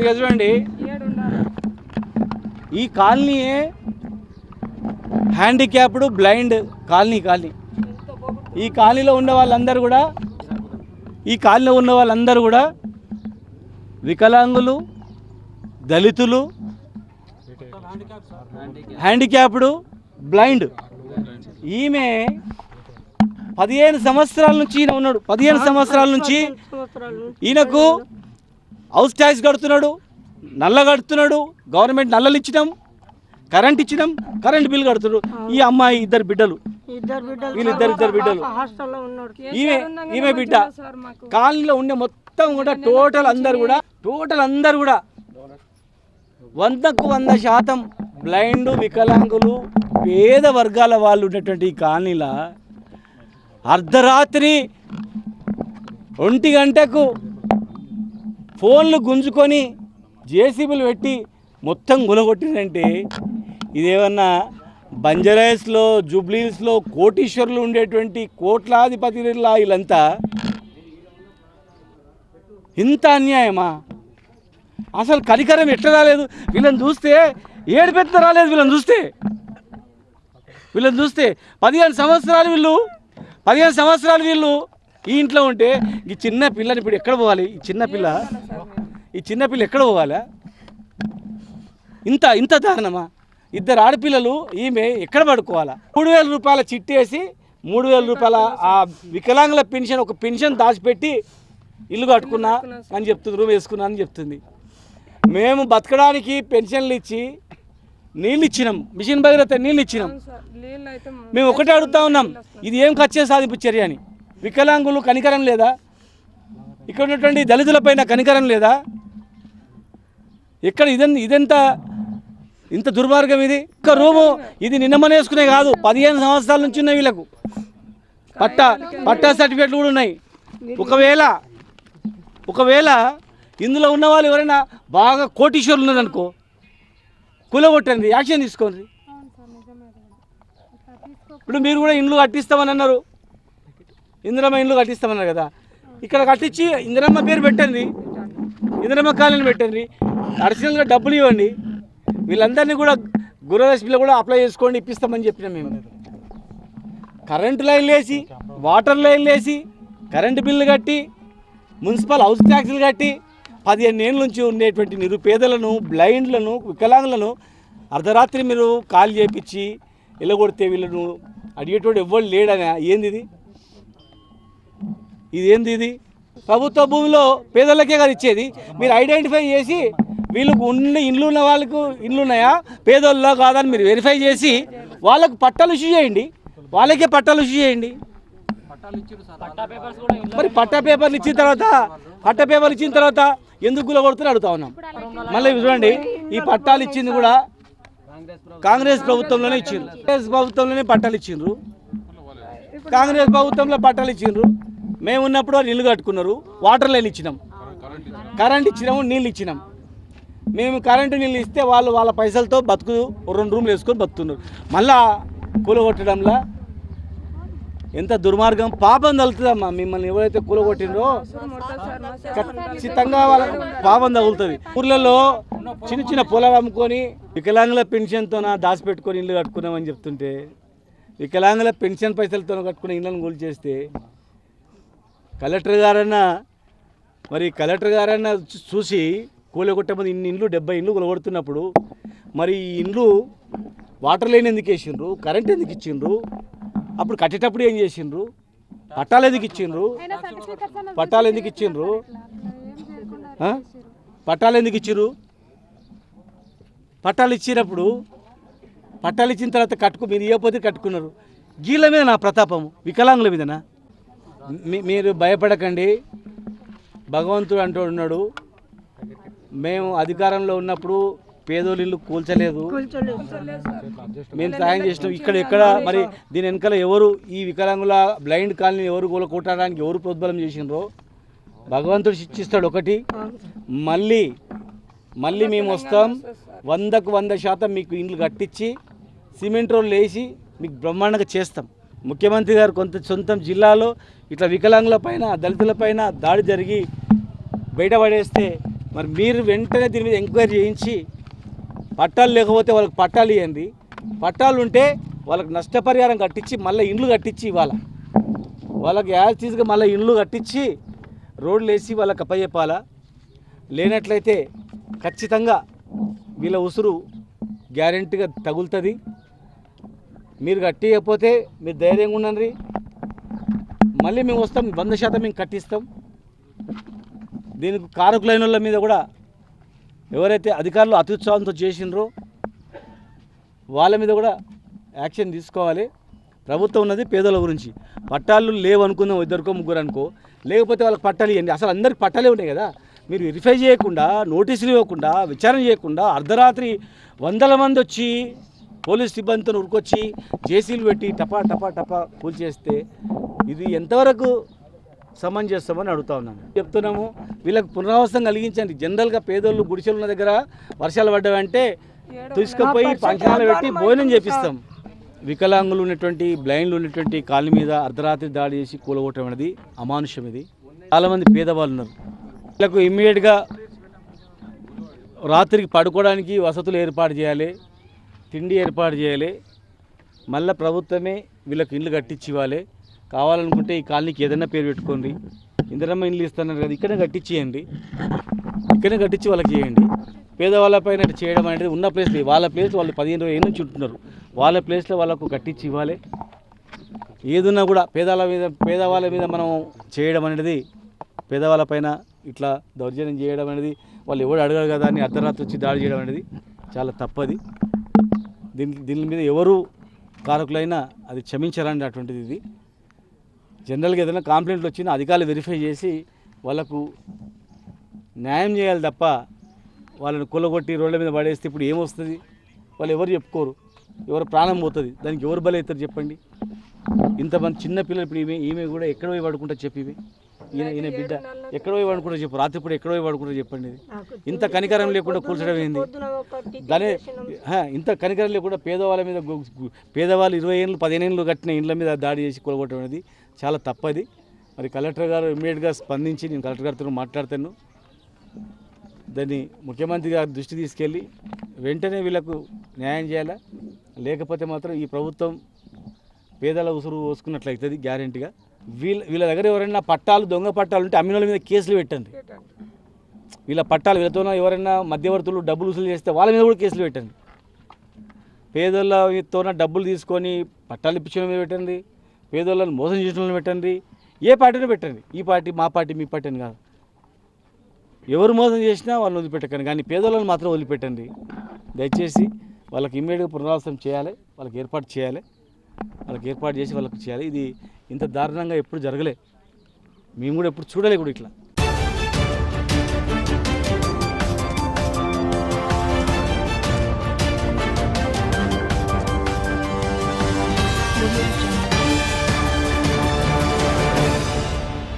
ఇక చూడండి. ఈ కాలనీయే హ్యాండిక్యాప్డ్ బ్లైండ్ కాలనీ కాలనీ. ఈ కాలనీలో ఉన్న వాళ్ళందరూ కూడా ఈ కాలనీలో ఉన్న వాళ్ళందరూ కూడా వికలాంగులు దళితులు హ్యాండిక్యాప్డ్ బ్లైండ్. ఈమె పదిహేను సంవత్సరాల నుంచి ఈయన ఉన్నాడు. పదిహేను సంవత్సరాల నుంచి ఈయనకు హౌస్ ట్యాక్స్ కడుతున్నాడు నల్ల కడుతున్నాడు గవర్నమెంట్ నల్లలు ఇచ్చినాం కరెంట్ ఇచ్చినాం కరెంట్ బిల్ కడుతున్నాడు. ఈ అమ్మాయి ఇద్దరు బిడ్డలు. ఇద్దరు బిడ్డలు వీళ్ళిద్దరు ఇద్దరు బిడ్డలు. ఈమె ఈమె బిడ్డ. కాలనీలో ఉండే మొత్తం కూడా టోటల్ అందరు కూడా టోటల్ అందరు కూడా వందకు వంద శాతం బ్లైండ్ వికలాంగులు పేద వర్గాల వాళ్ళు ఉన్నటువంటి ఈ కాలనీలో అర్ధరాత్రి ఒంటి గంటకు ఫోన్లు గుంజుకొని జేసీబీలు పెట్టి మొత్తం గులగొట్టిందంటే ఇదేమన్నా బంజరాయిస్లో జూబ్లీస్లో కోటీశ్వరులు ఉండేటువంటి కోట్లాధిపతిలా వీళ్ళంతా ఇంత అన్యాయమా? అసలు కనికరం ఎట్లా రాలేదు? వీళ్ళని చూస్తే ఏడు పెద్ద రాలేదు వీళ్ళని చూస్తే. వీళ్ళని చూస్తే పదిహేను సంవత్సరాలు వీళ్ళు పదిహేను సంవత్సరాలు వీళ్ళు ఈ ఇంట్లో ఉంటే ఈ చిన్న పిల్లని ఇప్పుడు ఎక్కడ పోవాలి? ఈ చిన్న పిల్ల? ఈ చిన్న పిల్ల ఎక్కడ పోవాలా? ఇంత ఇంత దారుణమా? ఇద్దరు ఆడపిల్లలు ఈమె ఎక్కడ పడుకోవాలా? మూడు వేల రూపాయల చిట్టేసి మూడు వేల రూపాయల ఆ వికలాంగుల పెన్షన్ ఒక పెన్షన్ దాచిపెట్టి ఇల్లు కట్టుకున్నా అని చెప్తుంది రూమ్ వేసుకున్నా అని చెప్తుంది. మేము బతకడానికి పెన్షన్లు ఇచ్చి నీళ్ళు ఇచ్చినాం. మిషన్ భగీరథ నీళ్ళు ఇచ్చినాం. మేము ఒకటే అడుగుతా ఉన్నాం. ఇది ఏం ఖర్చే సాధింపు చర్య అని? వికలాంగులు కనికరం లేదా? ఇక్కడ ఉన్నటువంటి దళితులపైన కనికరం లేదా? ఇక్కడ ఇదెంత ఇదెంత ఇంత దుర్మార్గం ఇది? ఒక్క రూము ఇది నిన్నమనేసుకునే కాదు. పదిహేను సంవత్సరాల నుంచి ఉన్నాయి వీళ్ళకు. పట్టా పట్టా సర్టిఫికేట్లు కూడా ఉన్నాయి. ఒకవేళ ఒకవేళ ఇందులో ఉన్న వాళ్ళు ఎవరైనా బాగా కోటీశ్వరులు ఉన్నారనుకో కూలగొట్టండి యాక్షన్ తీసుకోండి. ఇప్పుడు మీరు కూడా ఇండ్లు కట్టిస్తామని అన్నారు. ఇందిరమ్మ ఇండ్లు కట్టిస్తామన్నారు కదా. ఇక్కడ కట్టించి ఇందిరమ్మ పేరు పెట్టండి. ఇందిరమ్మ కాలనీ పెట్టండి. అడిషనల్గా డబ్బులు ఇవ్వండి. వీళ్ళందరినీ కూడా గృహలక్ష్మిలో కూడా అప్లై చేసుకోండి ఇప్పిస్తామని చెప్పినాం మేము. కరెంటు లైన్లు వేసి వాటర్ లైన్లు వేసి కరెంటు బిల్లు కట్టి మున్సిపల్ హౌస్ ట్యాక్స్లు కట్టి పదిహేను ఏళ్ళ నుంచి ఉండేటువంటి నిరుపేదలను బ్లైండ్లను వికలాంగులను అర్ధరాత్రి మీరు కాల్ చేపించి వెళ్ళగొడితే వీళ్ళను అడిగేటోడు ఎవ్వరు లేడనే. ఏంది ఇది ఇది ఏంది ఇది? ప్రభుత్వ భూమిలో పేదలకే కదా ఇచ్చేది. మీరు ఐడెంటిఫై చేసి వీళ్ళకు ఉన్న ఇండ్లు ఉన్న వాళ్ళకు ఇండ్లు ఉన్నాయా? పేదోళ్ళలో కాదని మీరు వెరిఫై చేసి వాళ్ళకు పట్టాలు ఇష్యూ చేయండి. వాళ్ళకే పట్టాలు ఇష్యూ చేయండి. మరి పట్టా పేపర్లు ఇచ్చిన తర్వాత పట్టా పేపర్లు ఇచ్చిన తర్వాత ఎందుకు గులగొడుతున్నా అడుగుతా ఉన్నాం. మళ్ళీ చూడండి ఈ పట్టాలు ఇచ్చింది కూడా కాంగ్రెస్ ప్రభుత్వంలోనే ఇచ్చిండ్రు. కాంగ్రెస్ ప్రభుత్వంలోనే పట్టాలు ఇచ్చిండ్రు. కాంగ్రెస్ ప్రభుత్వంలో పట్టాలు ఇచ్చిండ్రు. మేము ఉన్నప్పుడు వాళ్ళు ఇల్లు కట్టుకున్నారు వాటర్ లైన్ ఇచ్చినాం. కరెంట్ ఇచ్చినాము నీళ్ళు ఇచ్చినాం. మేము కరెంటు నీళ్ళు ఇస్తే వాళ్ళు వాళ్ళ పైసలతో బతుకు రెండు రూమ్లు వేసుకొని బతుకున్నారు మళ్ళా కూలగొట్టడంలా ఎంత దుర్మార్గం. పాపం తగులుతుందమ్మా మిమ్మల్ని ఎవరైతే కూలగొట్టినరో ఖచ్చితంగా వాళ్ళ పాపం తగులుతుంది. ఊర్లలో చిన్న చిన్న పొలాలు అమ్ముకొని వికలాంగుల పెన్షన్తో దాచిపెట్టుకొని ఇల్లు కట్టుకున్నామని చెప్తుంటే వికలాంగుల పెన్షన్ పైసలతో కట్టుకున్న ఇళ్ళని కూల్ చేస్తే కలెక్టర్ గారన్నా మరి కలెక్టర్ గారన్నా చూసి కూలగొట్టమంది ఇన్ని ఇండ్లు డెబ్బై ఇండ్లు కూలగొడుతున్నప్పుడు మరి ఈ ఇండ్లు వాటర్ లైన్ ఎందుకు వేసిండ్రు కరెంట్ ఎందుకు ఇచ్చిండ్రు అప్పుడు కట్టేటప్పుడు ఏం చేసిండ్రు పట్టాలు ఎందుకు ఇచ్చిండ్రు పట్టాలు ఎందుకు ఇచ్చిండ్రు? పట్టాలు ఎందుకు ఇచ్చిర్రు? పట్టాలు ఇచ్చినప్పుడు పట్టాలు ఇచ్చిన తర్వాత కట్టుకు మీరు ఇవ్వకపోతే కట్టుకున్నారు. గీళ్ళ మీద నా ప్రతాపము వికలాంగుల మీదనా? మీరు భయపడకండి. భగవంతుడు అంటూ ఉన్నాడు. మేము అధికారంలో ఉన్నప్పుడు పేదోళ్ళు ఇల్లు కూల్చలేదు. మేము సాయం చేసినాం. ఇక్కడ ఎక్కడ మరి దీని వెనకాల ఎవరు ఈ వికలాంగుల బ్లైండ్ కాలనీ ఎవరు కూడా కొట్టడానికి ఎవరు ప్రోద్బలం చేసిండ్రో భగవంతుడు శిక్షిస్తాడు ఒకటి. మళ్ళీ మళ్ళీ మేము వస్తాం. వందకు వంద శాతం మీకు ఇండ్లు కట్టించి సిమెంట్ రోడ్లు వేసి మీకు బ్రహ్మాండంగా చేస్తాం. ముఖ్యమంత్రి గారు కొంత సొంతం జిల్లాలో ఇట్లా వికలాంగుల పైన దళితుల పైన దాడి జరిగి బయటపడేస్తే మరి మీరు వెంటనే దీని మీద ఎంక్వైరీ చేయించి పట్టాలు లేకపోతే వాళ్ళకి పట్టాలు ఇవ్వండి. పట్టాలు ఉంటే వాళ్ళకి నష్టపరిహారం కట్టించి మళ్ళీ ఇండ్లు కట్టించి ఇవ్వాలి. వాళ్ళకి యాజ్ తీసుకు మళ్ళీ ఇండ్లు కట్టించి రోడ్లు వేసి వాళ్ళకి అప్పచెప్పాలా లేనట్లయితే ఖచ్చితంగా వీళ్ళ ఉసురు గ్యారెంటీగా తగులుతుంది. మీరు కట్టియకపోతే మీరు ధైర్యంగా ఉండండి. మళ్ళీ మేము వస్తాం వంద శాతం మేము కట్టిస్తాం. దీనికి కారకులైన వాళ్ళ మీద కూడా ఎవరైతే అధికారులు అత్యుత్సాహంతో చేసినారో వాళ్ళ మీద కూడా యాక్షన్ తీసుకోవాలి. ప్రభుత్వం ఉన్నది పేదల గురించి. పట్టాలు లేవు అనుకుందాం ఇద్దరికో ముగ్గురు అనుకో. లేకపోతే వాళ్ళకి పట్టాలు ఇవ్వండి. అసలు అందరికి పట్టాలే ఉంటాయి కదా. మీరు వెరిఫై చేయకుండా నోటీసులు ఇవ్వకుండా విచారణ చేయకుండా అర్ధరాత్రి వందల మంది వచ్చి పోలీస్ సిబ్బందితో ఉరికొచ్చి జేసీలు పెట్టి టపా టపా టపా కూల్చేస్తే ఇది ఎంతవరకు సమంజసమని అడుగుతా ఉన్నాను. చెప్తున్నాము వీళ్ళకి పునరావాసం కలిగించండి. జనరల్గా పేదోళ్ళు గుడిసెలు ఉన్న దగ్గర వర్షాలు పడ్డావంటే తీసుకుపోయి పంచనాలు పెట్టి భోజనం చేపిస్తాం. వికలాంగులు ఉన్నటువంటి బ్లైండ్లు ఉన్నటువంటి కాళ్ళ మీద అర్ధరాత్రి దాడి చేసి కూలగొట్టడం అనేది అమానుష్యం ఇది. చాలామంది పేదవాళ్ళు ఉన్నారు. వీళ్ళకు ఇమ్మీడియట్గా రాత్రికి పడుకోవడానికి వసతులు ఏర్పాటు చేయాలి. తిండి ఏర్పాటు చేయాలి. మళ్ళీ ప్రభుత్వమే వీళ్ళకి ఇల్లు కట్టించి ఇవ్వాలి కావాలనుకుంటే ఈ కాలనీకి ఏదైనా పేరు పెట్టుకోండి. ఇందిరమ్మ ఇల్లు ఇస్తున్నారు కదా ఇక్కడే కట్టించేయండి ఇక్కడే కట్టించి వాళ్ళకి చేయండి. పేదవాళ్ళ పైన చేయడం అనేది ఉన్న ప్లేస్లో వాళ్ళ ప్లేస్ వాళ్ళు పదిహేను ఏళ్ళ నుంచి ఉంటున్నారు. వాళ్ళ ప్లేస్లో వాళ్ళకు కట్టించి ఇవ్వాలి ఏదున్నా కూడా పేదవాళ్ళ మీద పేదవాళ్ళ మీద మనం చేయడం అనేది పేదవాళ్ళ పైన ఇట్లా దౌర్జన్యం చేయడం అనేది వాళ్ళు ఎవడు అడగరు కదా అని అర్ధరాత్రి వచ్చి దాడి చేయడం అనేది చాలా తప్పది. దీని దీని మీద ఎవరు కారకులైనా అది క్షమించాలని అటువంటిది ఇది. జనరల్గా ఏదైనా కంప్లైంట్లు వచ్చినా అధికారులు వెరిఫై చేసి వాళ్ళకు న్యాయం చేయాలి తప్ప వాళ్ళని కులగొట్టి రోడ్ల మీద పడేస్తే ఇప్పుడు ఏమొస్తుంది? వాళ్ళు ఎవరు చెప్పుకోరు. ఎవరు ప్రాణం పోతుంది? దానికి ఎవరు బలవుతారు చెప్పండి? ఇంతమంది చిన్న పిల్లలు ఇప్పుడు ఈమె ఈమె కూడా ఎక్కడ పోయి పడుకుంటా చెప్పి ఈయన ఈయన బిడ్డ. ఎక్కడ పోయి పడుకుంటా చెప్పు. రాత్రిపూట ఎక్కడ పోయి పడుకుంటా చెప్పండి ఇది. ఇంత కనికరం లేకుండా కూర్చడం ఏంది? దాని ఇంత కనికరం లేకుండా పేదవాళ్ళ మీద పేదవాళ్ళు ఇరవై ఏళ్ళు పదిహేను ఏళ్ళు కట్టిన ఇండ్ల మీద దాడి చేసి కొలగొట్టడం అనేది చాలా తప్పది. మరి కలెక్టర్ గారు ఇమ్మీడియట్గా స్పందించి నేను కలెక్టర్ గారితో మాట్లాడతాను. దాన్ని ముఖ్యమంత్రి గారి దృష్టి తీసుకెళ్ళి వెంటనే వీళ్ళకు న్యాయం చేయాలా? లేకపోతే మాత్రం ఈ ప్రభుత్వం పేదల ఉసురు పోసుకున్నట్లయితుంది గ్యారెంటీగా వీళ్ళ వీళ్ళ దగ్గర ఎవరైనా పట్టాలు దొంగ పట్టాలు ఉంటే అమ్మిన వాళ్ళ మీద కేసులు పెట్టండి. వీళ్ళ పట్టాలు వీళ్ళతో ఎవరైనా మధ్యవర్తులు డబ్బులు వసూలు చేస్తే వాళ్ళ మీద కూడా కేసులు పెట్టండి. పేదలతో డబ్బులు తీసుకొని పట్టాలు ఇప్పించడం మీద పెట్టండి. పేదోళ్ళని మోసం చేసిన పెట్టండి. ఏ పార్టీని పెట్టండి. ఈ పార్టీ మా పార్టీ మీ పార్టీ అని కాదు. ఎవరు మోసం చేసినా వాళ్ళని వదిలిపెట్టకండి. కానీ పేదోళ్ళని మాత్రం వదిలిపెట్టండి. దయచేసి వాళ్ళకి ఇమ్మీడియట్గా పునరావాసం చేయాలి. వాళ్ళకి ఏర్పాటు చేయాలి. వాళ్ళకి ఏర్పాటు చేసి వాళ్ళకి చేయాలి ఇది ఇంత దారుణంగా ఎప్పుడు జరగలే మేము కూడా ఎప్పుడు చూడలే కూడా ఇట్లా Thank you.